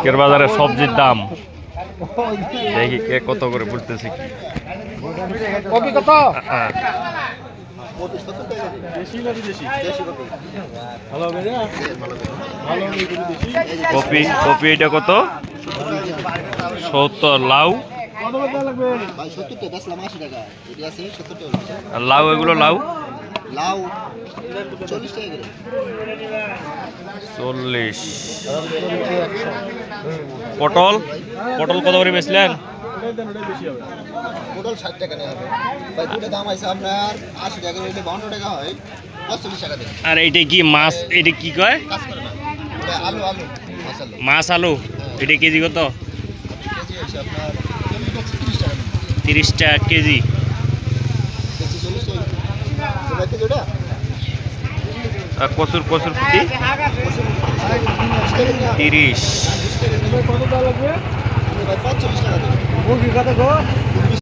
আজকের বাজারে সবজির দাম। দেখি কে কত করে বলতেছে কি। কপি কপি এটা কত? সত্তর লাউ। লাউ এগুলো লাউ লাউ? চল্লিশ। পটল? পটল কত করে বেচলেন? পটল ষাট টাকা নেওয়া হবে। ভাই দুটো দাম আছে আপনার আশি টাকা হইলে বাউন্ন টাকা হয় পঁয়তাল্লিশ টাকা দেবে আর এইটা কি মাছ? এটা কি কয়? এটা আলু আলু মাছ আলু। এটা কেজি কত? তিরিশ টাকা কেজি। কচুর কচুর ফুটি তিরিশ। কত টাকা লাগবে? ভাই পঁয়তাল্লিশ টাকা। দেবে মুরগি কত গো?